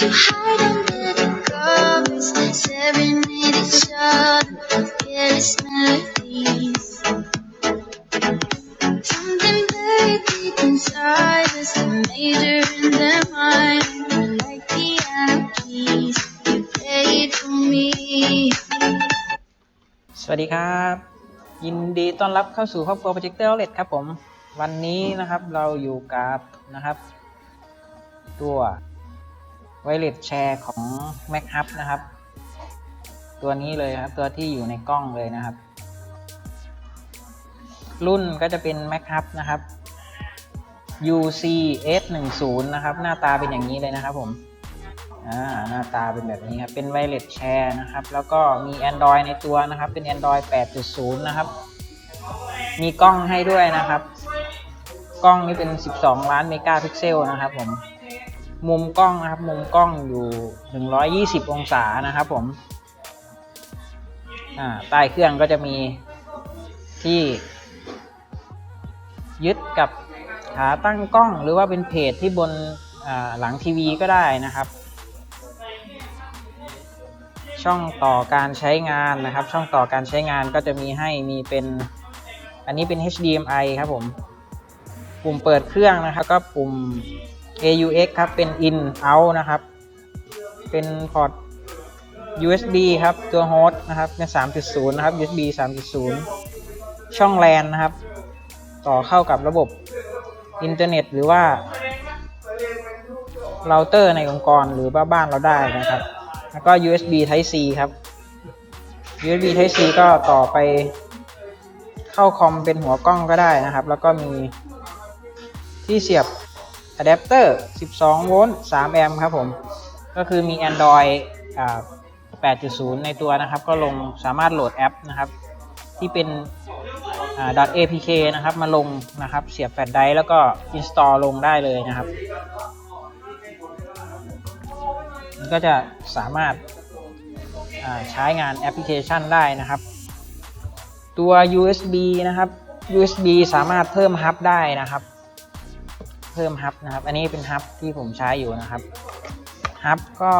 to hide under the covers, serenade each other, careless melodies. Something buried deep inside us, the major and the minor, like piano keys. You played for me. สวัสดีครับ ยินดีต้อนรับเข้าสู่ครอบครัว Projector Outlet ครับผม วันนี้นะครับเราอยู่กับนะครับ ตัว ไวเลสแชร์ของ Mac Hub นะครับ ตัวนี้เลยครับ ตัวที่อยู่ในกล้องเลยนะครับ รุ่นก็จะเป็น Mac Hub นะครับ UC S10 นะครับ หน้าตาเป็นอย่างนี้เลยนะครับผมหน้าตาเป็นแบบนี้ครับ เป็นไวเลสแชร์นะครับ แล้วก็มี Android ในตัวนะครับ เป็น Android 8.0 นะครับ มีกล้องให้ด้วยนะครับ กล้องนี่เป็น 12 ล้านเมกะพิกเซลนะครับผม มุมกล้องนะครับมุมกล้องอยู่ 120 องศานะครับผมใต้เครื่องก็จะมีที่ยึดกับขาตั้งกล้องหรือว่าเป็นเพจที่บนหลังทีวีก็ได้นะครับ ช่องต่อการใช้งานนะครับ ช่องต่อการใช้งานก็จะมีให้มีเป็นอันนี้เป็น HDMI ครับผม ปุ่มเปิดเครื่องนะครับ ก็ปุ่ม AUX ครับ เป็น in out นะครับ เป็นพอร์ต USB ครับ ตัวโฮสต์นะครับ เป็น 3.0 นะครับ USB 3.0 ช่อง LAN นะครับ ต่อเข้ากับระบบอินเทอร์เน็ต หรือว่าเราเตอร์ในองค์กรหรือว่าบ้านเราได้นะครับ แล้วก็ USB Type C ครับ USB Type C ก็ต่อไปเข้าคอมเป็นหัวกล้องก็ได้นะครับ แล้วก็มีที่เสียบ อะแดปเตอร์ 12 โวลต์ 3 แอมป์ครับผม ก็คือมี Android 8.0 ในตัวนะครับ ก็ลงสามารถโหลดแอปนะครับ ที่เป็น .apk นะครับ มาลงนะครับ เสียบแฟลชไดร์แล้วก็ install ลงได้เลยนะครับ มันก็จะสามารถาใช้งานแอปพลิเคชันได้นะครับ ตัว USB นะครับ USB สามารถเพิ่มฮับได้นะครับ เพิ่มฮับนะครับ อันนี้เป็นฮับที่ผมใช้อยู่นะครับฮับก็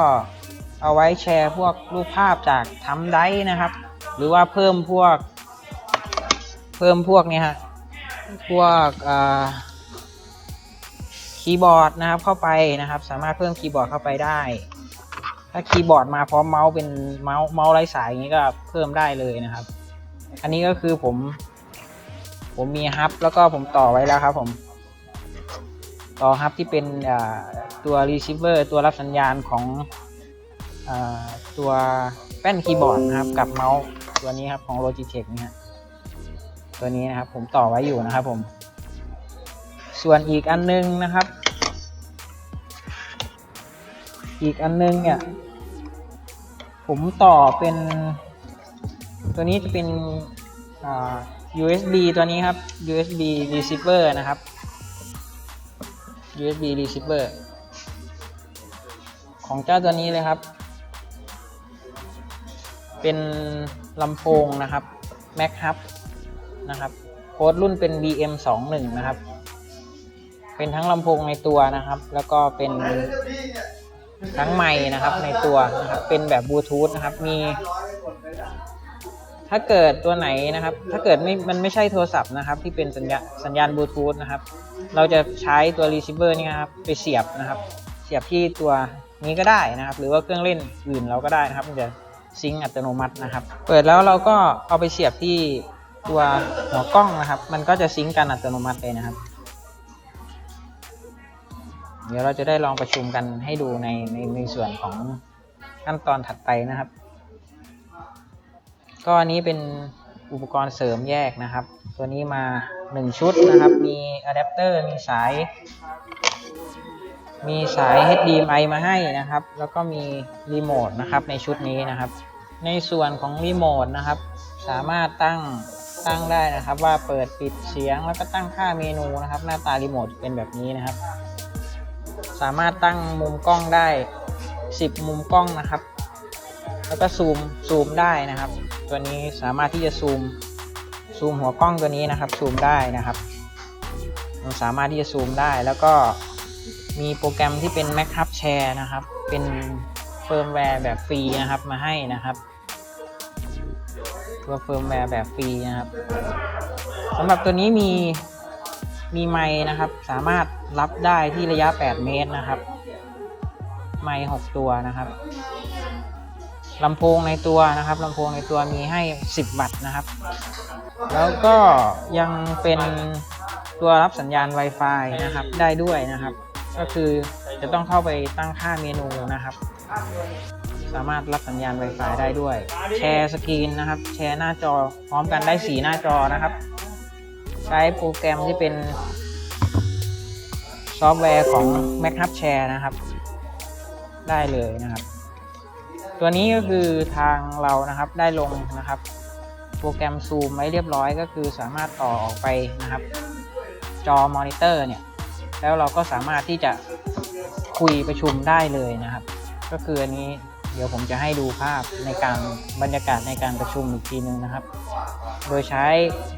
เอาไว้แชร์พวกรูปภาพจากทำได้นะครับ หรือว่าเพิ่มพวก เพิ่มพวกนี้ฮะพวกอ่าคีย์บอร์ดนะครับเข้าไปนะครับ สามารถเพิ่มคีย์บอร์ดเข้าไปได้ ถ้าคีย์บอร์ดมาพร้อมเมาส์เป็นเมาส์เมาส์ไร้สายอย่างนี้ก็เพิ่มได้เลยนะครับ อันนี้ก็คือผม ผมมีฮับแล้วก็ผมต่อไว้แล้วครับผม ต่อฮับที่เป็นตัว receiver ตัวรับสัญญาณของอตัวแป้นคีย์บอร์ดนะครับกับเมาส์ตัวนี้ครับของ Logitech นี่ฮะตัวนี้นะครับผมต่อไว้อยู่นะครับผม ส่วนอีกอันนึงนะครับ อีกอันนึงเนี่ย ผมต่อเป็น ตัวนี้จะเป็น USB ตัวนี้ครับ USB receiver นะครับ USB receiver ของเจ้าตัวนี้เลยครับ เป็นลำโพงนะครับ Mac Hub นะครับโค้ดรุ่นเป็น BM21 นะครับ เป็นทั้งลำโพงในตัวนะครับ แล้วก็เป็นทั้งไมค์นะครับในตัวนะครับ เป็นแบบบลูทูธนะครับ มี ถ้าเกิดตัวไหนนะครับ ถ้าเกิดไม่มันไม่ใช่โทรศัพท์นะครับ ที่เป็นสัญญาสัญญาณบลูทูธนะครับ เราจะใช้ตัวรีเซิเวอร์นี่ครับไปเสียบนะครับ เสียบที่ตัวนี้ก็ได้นะครับ หรือว่าเครื่องเล่นอื่นเราก็ได้นะครับ มันจะซิงค์อัตโนมัตินะครับ เปิดแล้วเราก็เอาไปเสียบที่ตัวหัวกล้องนะครับ มันก็จะซิงค์กันอัตโนมัติเลยนะครับ เดี๋ยวเราจะได้ลองประชุมกันให้ดูในในในส่วนของขั้นตอนถัดไปนะครับ ก็อันนี้เป็นอุปกรณ์เสริมแยกนะครับ ตัวนี้มา 1 ชุดนะครับ มีอะแดปเตอร์มีสาย มีสาย HDMI มาให้นะครับ แล้วก็มีรีโมทนะครับในชุดนี้นะครับ ในส่วนของรีโมทนะครับ สามารถตั้งตั้งได้นะครับ ว่าเปิดปิดเสียงแล้วก็ตั้งค่าเมนูนะครับ หน้าตารีโมทเป็นแบบนี้นะครับ สามารถตั้งมุมกล้องได้ 10 มุมกล้องนะครับ แล้วก็ซูมซูมได้นะครับ ตัวนี้สามารถที่จะซูมซูมหัวกล้องตัวนี้นะครับซูมได้นะครับเราสามารถที่จะซูมได้แล้วก็มีโปรแกรมที่เป็น Mac Hub Share นะครับ เป็นเฟิร์มแวร์แบบฟรีนะครับมาให้นะครับ ตัวเฟิร์มแวร์แบบฟรีนะครับสำหรับตัวนี้มีมีไม้นะครับ สามารถรับได้ที่ระยะ 8 เมตรนะครับ ไม้6ตัวนะครับ ลำโพงในตัวนะครับลำโพงในตัวมีให้ 10 วัตต์นะครับ แล้วก็ยังเป็นตัวรับสัญญาณ Wi-Fi นะครับได้ด้วยนะครับ ก็คือจะต้องเข้าไปตั้งค่าเมนูนะครับ สามารถรับสัญญาณ Wi-Fi ได้ด้วย แชร์สกรีนนะครับ แชร์หน้าจอพร้อมกันได้4หน้าจอนะครับ ใช้โปรแกรมที่เป็นซอฟต์แวร์ของ Mac Hub Share นะครับ ได้เลยนะครับ ตัวนี้ก็คือทางเรานะครับได้ลงนะครับ โปรแกรมซูมไว้เรียบร้อยก็คือสามารถต่อออกไปนะครับ จอมอนิเตอร์เนี่ยแล้วเราก็สามารถที่จะคุยประชุมได้เลยนะครับ ก็คืออันนี้เดี๋ยวผมจะให้ดูภาพในการบรรยากาศในการประชุมอีกทีนึงนะครับ โดยใช้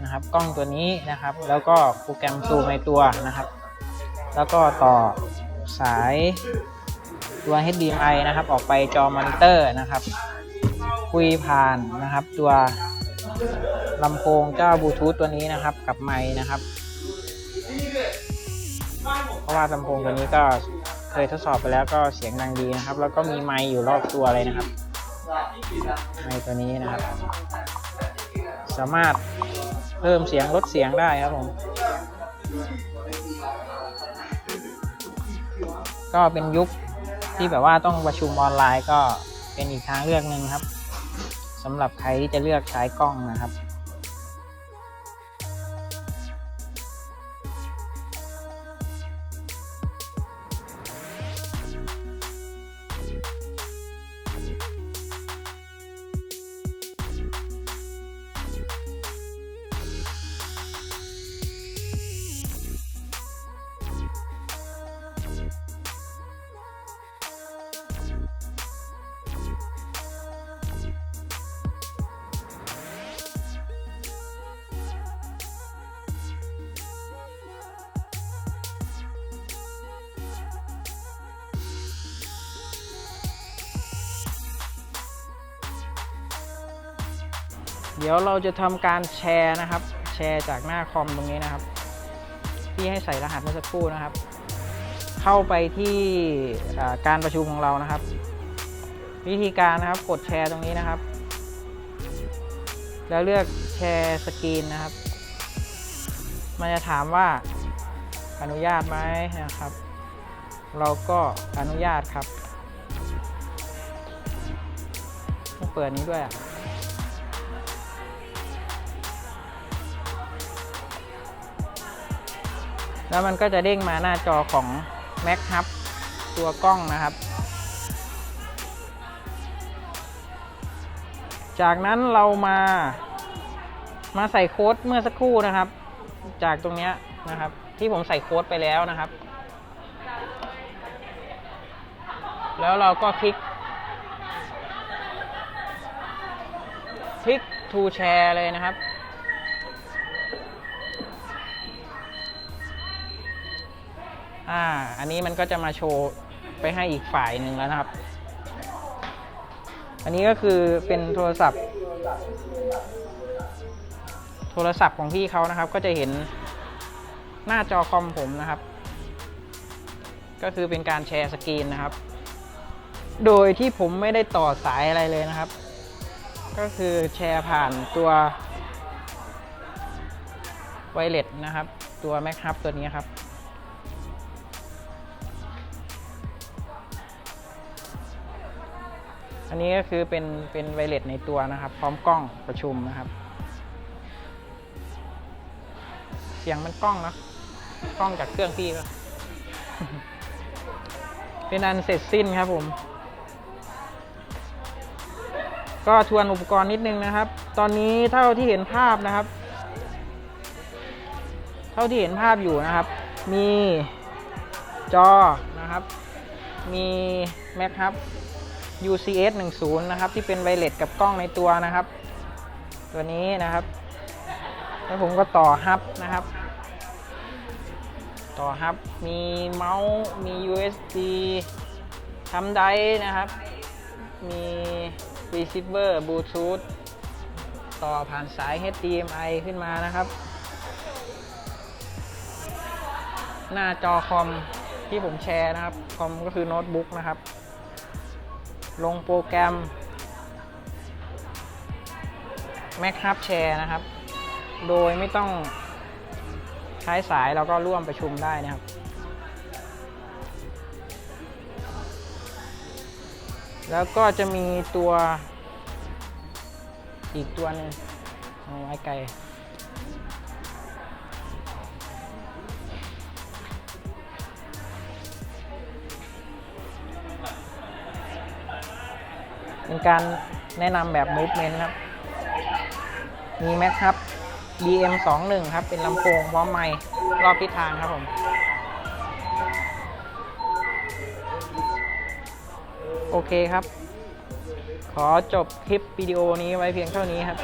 นะครับกล้องตัวนี้นะครับ แล้วก็โปรแกรมซูมในตัวนะครับ แล้วก็ต่อสาย ตัว HDMI นะครับ ออกไปจอมอนิเตอร์นะครับ คุยผ่านนะครับ ตัวลำโพงเจ้าบลูทูธตัวนี้นะครับ กับไมค์นะครับ เพราะว่าลำโพงตัวนี้ก็เคยทดสอบไปแล้วก็เสียงดังดีนะครับ แล้วก็มีไมค์อยู่รอบตัวเลยนะครับไมค์ตัวนี้นะครับ สามารถเพิ่มเสียงลดเสียงได้ครับผมก็เป็นยุค ที่แบบว่าต้องประชุมออนไลน์ก็เป็นอีกทางเลือกหนึ่งครับสำหรับใครที่จะเลือกใช้กล้องนะครับ เดี๋ยวเราจะทำการแชร์นะครับ แชร์จากหน้าคอมตรงนี้นะครับ ที่ให้ใส่รหัสเมื่อสักครู่นะครับ เข้าไปที่การประชุมของเรานะครับ วิธีการนะครับกดแชร์ตรงนี้นะครับ แล้วเลือกแชร์สกรีนนะครับ มันจะถามว่าอนุญาตไหมนะครับ เราก็อนุญาตครับต้องเปิดนี้ด้วยอะ แล้วมันก็จะเด้งมาหน้าจอของ Mac Hub ตัวกล้องนะครับ จากนั้นเรามามาใส่โค้ดเมื่อสักครู่นะครับ จากตรงนี้นะครับ ที่ผมใส่โค้ดไปแล้วนะครับ แล้วเราก็คลิก คลิก to share เลยนะครับ อ่า อันนี้มันก็จะมาโชว์ไปให้อีกฝ่ายหนึ่งแล้วนะครับ อันนี้ก็คือเป็นโทรศัพท์ โทรศัพท์ของพี่เขานะครับ ก็จะเห็นหน้าจอคอมผมนะครับ ก็คือเป็นการแชร์สกรีนนะครับ โดยที่ผมไม่ได้ต่อสายอะไรเลยนะครับ ก็คือแชร์ผ่านตัวไวเลสนะครับ ตัว Mac Hub ตัวนี้ครับ อันนี้ก็คือเป็นเป็นไวเลสในตัวนะครับ พร้อมกล้องประชุมนะครับ เสียงมันกล้องนะกล้องจากเครื่องพี่ก็เป็นอันเสร็จสิ้นครับผม ก็ทวนอุปกรณ์นิดนึงนะครับ ตอนนี้เท่าที่เห็นภาพนะครับ เท่าที่เห็นภาพอยู่นะครับ มีจอนะครับ มี Mac Hub UCS 10นะครับที่เป็นไวเลสกับกล้องในตัวนะครับ ตัวนี้นะครับแล้วผมก็ต่อฮับนะครับ ต่อฮับมีเมาส์มี USB ทำได้นะครับ มี receiver bluetooth ต่อผ่านสาย HDMI ขึ้นมานะครับ หน้าจอคอมที่ผมแชร์นะครับ คอมก็คือโน้ตบุ๊กนะครับ ลงโปรแกรม Mac Hub Share นะครับ โดยไม่ต้องใช้สายเราก็ร่วมประชุมได้นะครับ แล้วก็จะมีตัวอีกตัวหนึ่งเอาไว้ไกล เป็นการแนะนำแบบ movement ครับ มีแม็กครับ DM 2 1 ครับ เป็นลำโพงพร้อมไมค์รอบทิศทางครับผมโอเคครับ ขอจบคลิปวิดีโอนี้ไว้เพียงเท่านี้ครับ